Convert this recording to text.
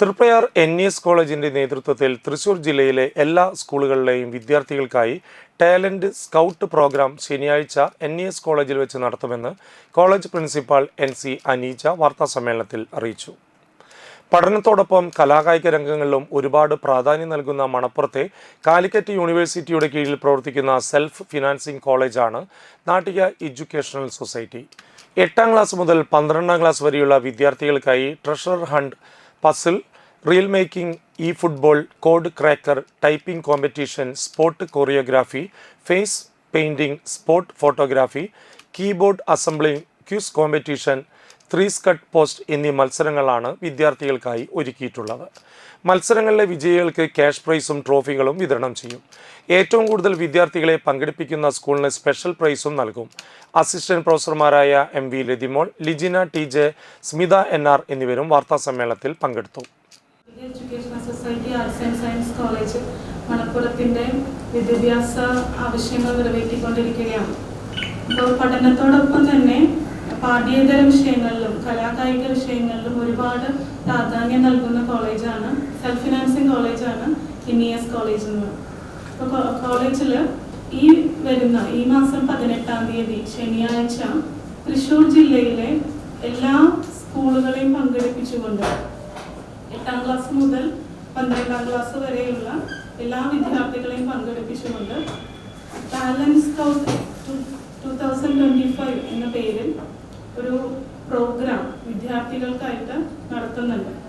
Triprayar N S കോളേജിന്റെ നേതൃത്വത്തിൽ തൃശൂർ ജില്ലയിലെ എല്ലാ സ്കൂളുകളിലെയും വിദ്യാർത്ഥികൾക്കായി ടാലന്റ് സ്കൗട്ട് പ്രോഗ്രാം ശനിയാഴ്ച എൻ എസ് കോളേജിൽ വെച്ച് നടത്തുമെന്ന് college principal N C Aneeja വാർത്താസമ്മേളനത്തിൽ അറിയിച്ചു. പഠനത്തോടൊപ്പം കലാകായിക രംഗങ്ങളിലും ഒരുപാട് പ്രാധാന്യം നൽകുന്ന മണപ്പുറത്തെ കാലിക്കറ്റ് യൂണിവേഴ്സിറ്റിയുടെ കീഴിൽ പ്രവർത്തിക്കുന്ന സെൽഫ് ഫിനാൻസിംഗ് കോളേജാണ് നാട്ടിക എഡ്യൂക്കേഷണൽ സൊസൈറ്റി. എട്ടാം ക്ലാസ് മുതൽ പന്ത്രണ്ടാം ക്ലാസ് വരെയുള്ള വിദ്യാർത്ഥികൾക്കായി treasure hunt puzzle reel making e football code cracker typing competition sport choreography face painting sport photography keyboard assembling quiz competition three scut post എന്നീ മത്സരങ്ങളാണ് വിദ്യാർത്ഥികൾക്കായി ഒരുക്കിയിട്ടുള്ളത്. മത്സരങ്ങളിലെ വിജയികൾക്ക് ക്യാഷ് പ്രൈസും ട്രോഫികളും വിതരണം ചെയ്യും. ഏറ്റവും കൂടുതൽ വിദ്യാർത്ഥികളെ പങ്കെടുപ്പിക്കുന്ന സ്കൂളിന് സ്പെഷ്യൽ പ്രൈസും നൽകും. Assistant പ്രൊഫസർമാരായ M V Lathimol Lijina T J Smitha N R എന്നിവരും വാർത്താസമ്മേളനത്തിൽ പങ്കെടുത്തു. എഡ്യൂക്കേഷൻ സൊസൈറ്റി സയൻസ് കോളേജ് വിദ്യാഭ്യാസ ആവശ്യങ്ങൾ നിറവേറ്റിക്കൊണ്ടിരിക്കുകയാണ്. അപ്പോൾ പഠനത്തോടൊപ്പം തന്നെ പാഠ്യേതര വിഷയങ്ങളിലും കലാകായിക വിഷയങ്ങളിലും ഒരുപാട് പ്രാധാന്യം നൽകുന്ന കോളേജാണ്. സെൽഫ് ഫിനാൻസിങ് കോളേജാണ് ഇനിയസ് കോളേജ് എന്ന്. അപ്പോൾ കോളേജിൽ ഈ വരുന്ന ഈ മാസം പതിനെട്ടാം തീയതി ശനിയാഴ്ച തൃശ്ശൂർ ജില്ലയിലെ എല്ലാ സ്കൂളുകളെയും പങ്കെടുപ്പിച്ചുകൊണ്ട് എട്ടാം ക്ലാസ് മുതൽ പന്ത്രണ്ടാം ക്ലാസ് വരെയുള്ള എല്ലാ വിദ്യാർത്ഥികളെയും പങ്കെടുപ്പിച്ചുകൊണ്ട് balance two thousand twenty five എന്ന പേരിൽ ഒരു പ്രോഗ്രാം വിദ്യാർത്ഥികൾക്കായിട്ട് നടത്തുന്നുണ്ട്.